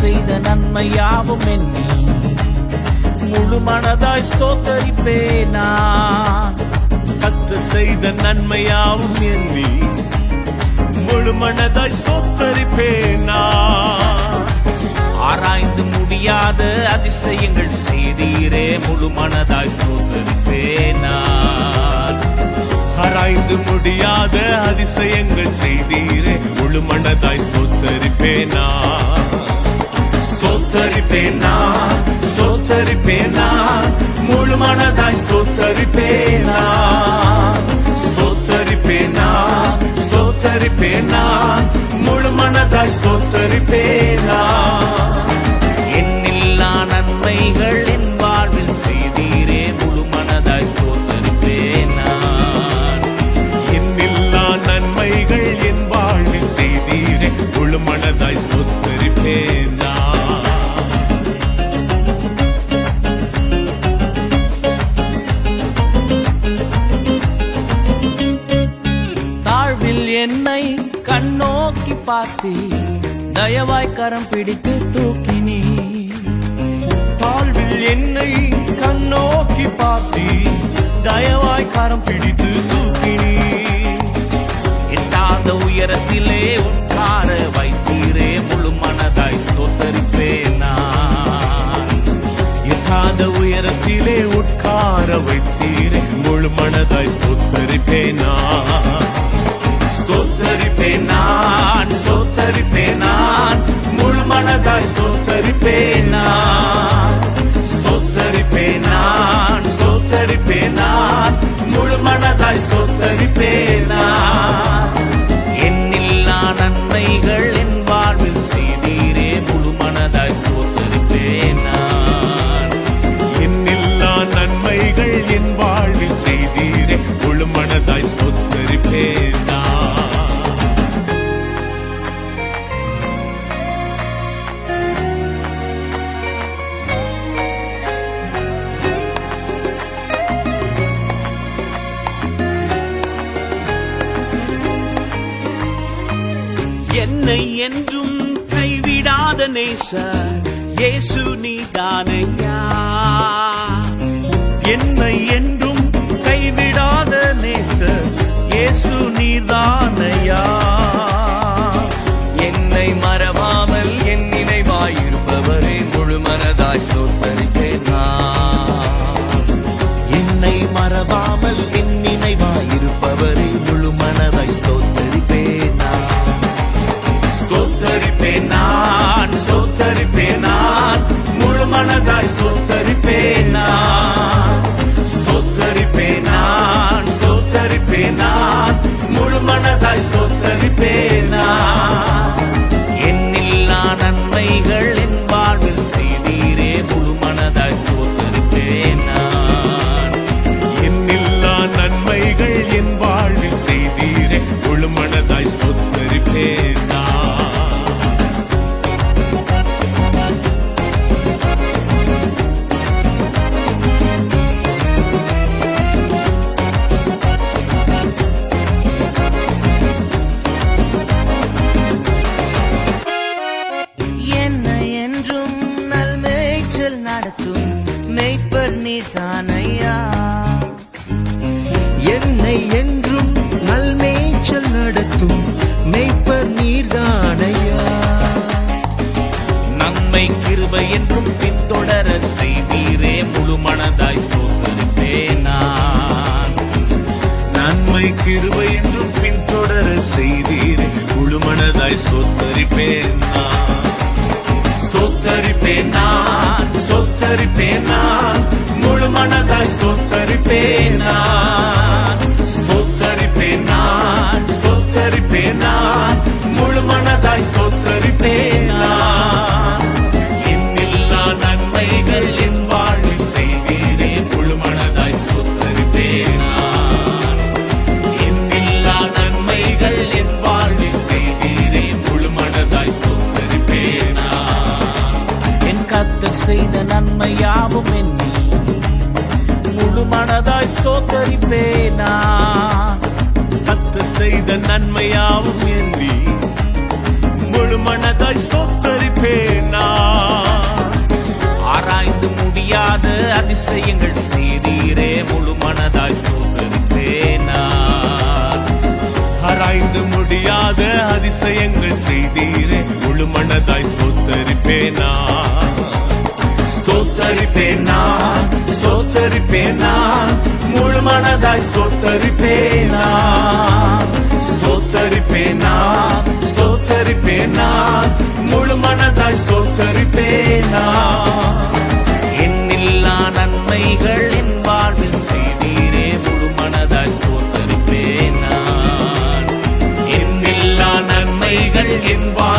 செய்த நன்மையாவும் எண்ணி முழு மனதாய் ஸ்தோத்தரிப்பேனா? கத்து செய்த நன்மையாவும் எண்ணி முழு மனதாய் ஸ்தோத்தரிப்பேனா? ஆராய்ந்து முடியாத அதிசயங்கள் செய்தீரே முழு மனதாய் ஸ்தோத்தரிப்பேனா? ஆராய்ந்து முடியாத அதிசயங்கள் செய்தீரே முழு மனதாய் ஸ்தோத்தரிப்பேனா? ஸ்தோத்தரிப்பேனா? ஸ்தோத்தரிப்பேனா? முழு மனதாய் ஸ்தோத்தரிப்பேனா? ஸ்தோத்தரிப்பேனா? ஸ்தோத்தரிப்பேனா? முழு மனதாய் ஸ்தோத்தரிப்பேனா? எண்ணில்லா பார்த்தீ தயவாய் கரம் பிடித்து தூக்கினீ தாழ்வில் என்னை கண்ணோக்கி பார்த்தீ தயவாய் கரம் பிடித்து தூக்கினீ எட்டாத உயரத்திலே உட்கார வைத்தீரே முழு மனதாய் ஸ்தோத்தரிப்பேனா எட்டாத உயரத்திலே உட்கார வைத்தீரே முழு மனதாய் ஸ்தோத்தரிப்பேனா ஸ்தோத்தரிப்பேன் நான். முழு மனதாய் ஸ்தோத்தரிப்பேன் நான். ஸ்தோத்தரிப்பேன் நான். ஸ்தோத்தரிப்பேன் நான். முழு மனதாய் ஸ்தோத்தரிப்பேனான் என்னை என்றும் கைவிடாத நேசர் இயேசு நீதானையா என்னை என்றும் கைவிடாத நேசர் இயேசு நீதானையா என்னை மறவாமல் என் நினைவாயிருப்பவரே முழு மனதாய் நான். என்னை மறவாமல் தானையா என்னை என்றும் நல்மேய்ச்சல் நடத்தும் மெய்ப்பர் நீர்தானையா? நன்மை கிருபை என்றும் பின்தொடர செய்தீரே முழு மனதாய் ஸ்தோத்தரிப்பேனா? நன்மை கிருபை என்றும் பின்தொடர செய்தீரே முழு மனதாய் ஸ்தோத்தரிப்பேன்? நான். ஸ்தோத்தரிப்பேன்? நான் ஸ்தோத்தரிப்பேன்? நான் முழு மனதாய் ஸ்தோத்தரிப்பேன் நான். ஸ்தோத்தரிப்பேன் நான் ஸ்தோத்தரிப்பேன் நான் முழு மனதாய் ஸ்தோத்தரிப்பேன் நான். என்னில்லா நன்மைகள் என் வாழ்வில் செய்தீரே முழு மனதாய் ஸ்தோத்தரிப்பேன் நான். என்னில்லா நன்மைகள் என் வாழ்வில் செய்தீரே முழு மனதாய் ஸ்தோத்தரிப்பேன் நான். என் கத்தர் செய்த நன்மை யாவும் என் முழு மனதாய் ஸ்தோத்தரிப்பேனா? பத்து செய்த நன்மையாவும் எண்ணி முழு மனதாய் ஸ்தோத்தரிப்பேனா? ஆராய்ந்து முடியாத அதிசயங்கள் செய்தீரே முழு மனதாய் ஸ்தோத்தரிப்பேனா? ஆராய்ந்து முடியாத அதிசயங்கள் செய்தீரே முழு மனதாய் ஸ்தோத்தரிப்பேனா? ஸ்தோத்தரிப்பேனா? ஸ்தோத்தரிப்பேனா முழு மனதாய் ஸ்தோத்தரிப்பேனா? ஸ்தோத்தரிப்பேனா? ஸ்தோத்தரிப்பேனா? முழு மனதாய் ஸ்தோத்தரிப்பேனா? எண்ணில்லா நன்மைகள் என் வாழ்வில் செய்தீரே முழு மனதாய் ஸ்தோத்தரிப்பேனா? எண்ணில்லா நன்மைகள் என் வாழ்வில்